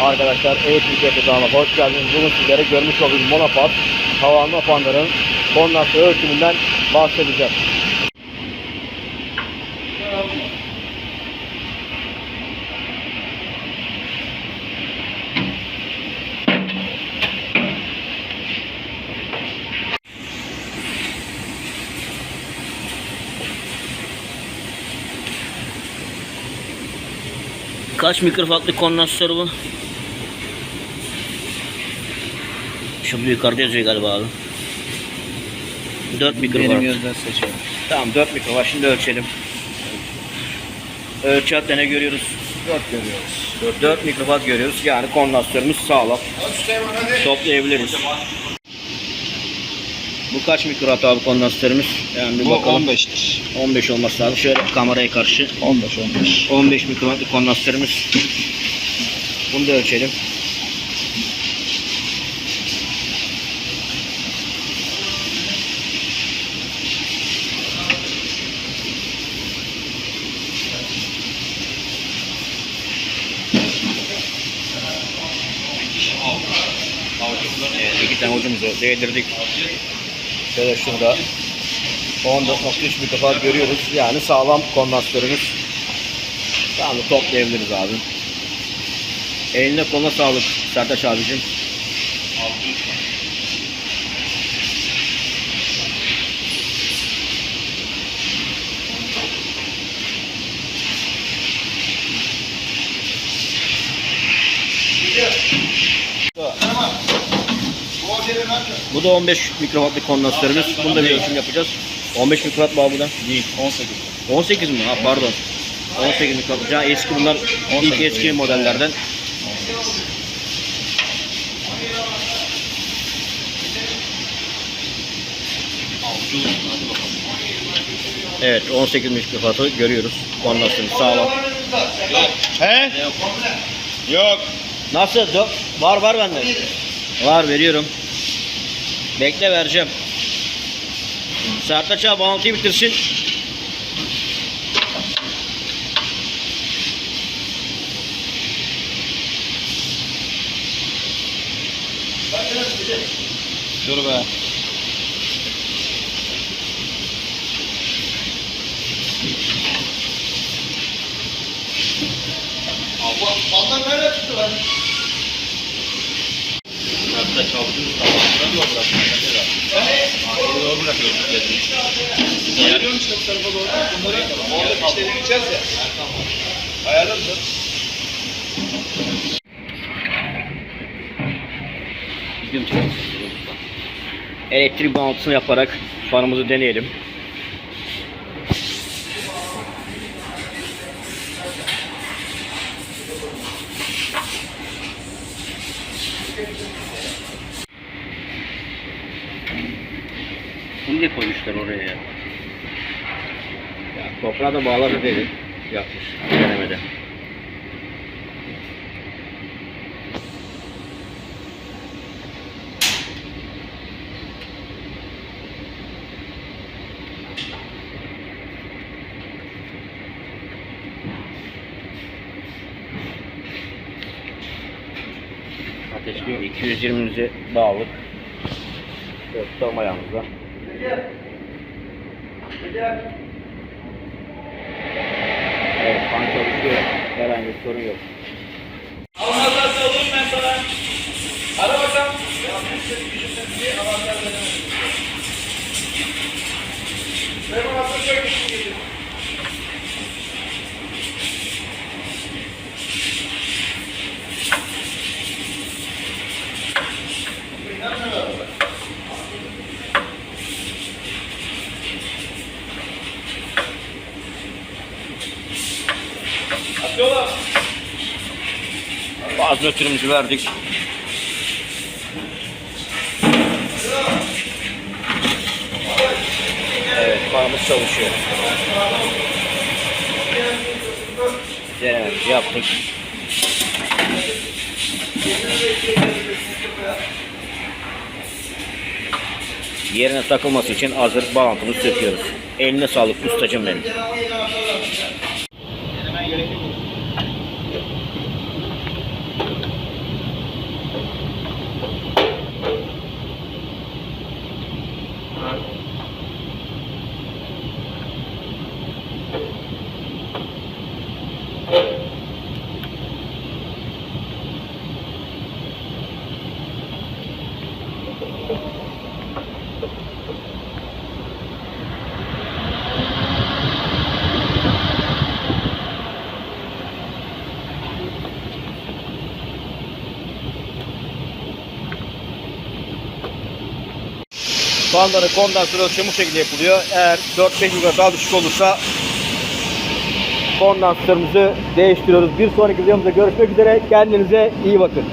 Arkadaşlar e-ticaret kanalına hoş geldiniz. Bugün sizlere görmüş olduğunuz monopod havanlı fanların kondansatör ölçümünden bahsedeceğim. Kaç mikrofatlık kondansatör bu? Şu yukarıda yazıyor galiba abi. 4 mikrofat. Benim gözden seçiyorum. Tamam 4 mikrofat. Şimdi ölçelim. Ölçü hatta ne görüyoruz? 4 görüyoruz. 4 mikrofat görüyoruz. Yani kondansatörümüz sağlam. Toplayabiliriz. Bu kaç mikrofat abi kondansatörümüz? Yani bir Bu bakalım. 15'tir. 15 olması lazım. Şöyle kameraya karşı 15 15. 15 mikrowattlık kondansatörümüz. Bunu da ölçelim. Evet, iki tane ucumuzu değdirdik. Şöyle şurada 14.3 mikrofon görüyoruz. Yani sağlam kondansatörümüz. Tamam toplayabiliriz abi. Eline koluna sağlık Sertaç abicim. Bu da 15 mikrowattlık kondansatörümüz. Bunu da bir ölçüm yapacağız. 15 mikrowatt abi bu da? Değil. 18. 18 mi? Ha pardon. 18 mikrowatt. Ya eski bunlar ilk eski modellerden. Evet 18 mikrowattı görüyoruz. Kondansatörü sağlam. He? Yok. Nasıl? Dö- var var bende. Var veriyorum. Bekle vereceğim. Sertaç abi bağlantıyı bitirsin. Dur be. Sertaç abicim sağlamdan mı bırakmıyor? Doğru bırakıyoruz. Ayarlıyorum işte bu tarafa doğru. Bunları orada işleri gideceğiz ya. Mu çekiyorsun? Elektrik bağlantısını yaparak fanımızı deneyelim. Bunu niye koymuşlar oraya ya? Toprağa da bağladı dedi. Yapmış. Denemede. Ateşli 220'mizi bağladık. Evet, tam ayağımızda. Evet, fan çalışıyor. Herhangi bir sorun yok. Almazlarsa olurum ben sana. Nötrümüzü verdik. Evet, fanımız çalışıyor. Denememizi yaptık. Yerine takılması için hazır bağlantımızı söküyoruz. Eline sağlık ustacım benim. Fanların kondansör ölçümü bu şekilde yapılıyor. Eğer 4-5 mikrowatt daha düşük olursa Kondansatörümüzü değiştiriyoruz. Bir sonraki videomuzda görüşmek üzere. Kendinize iyi bakın.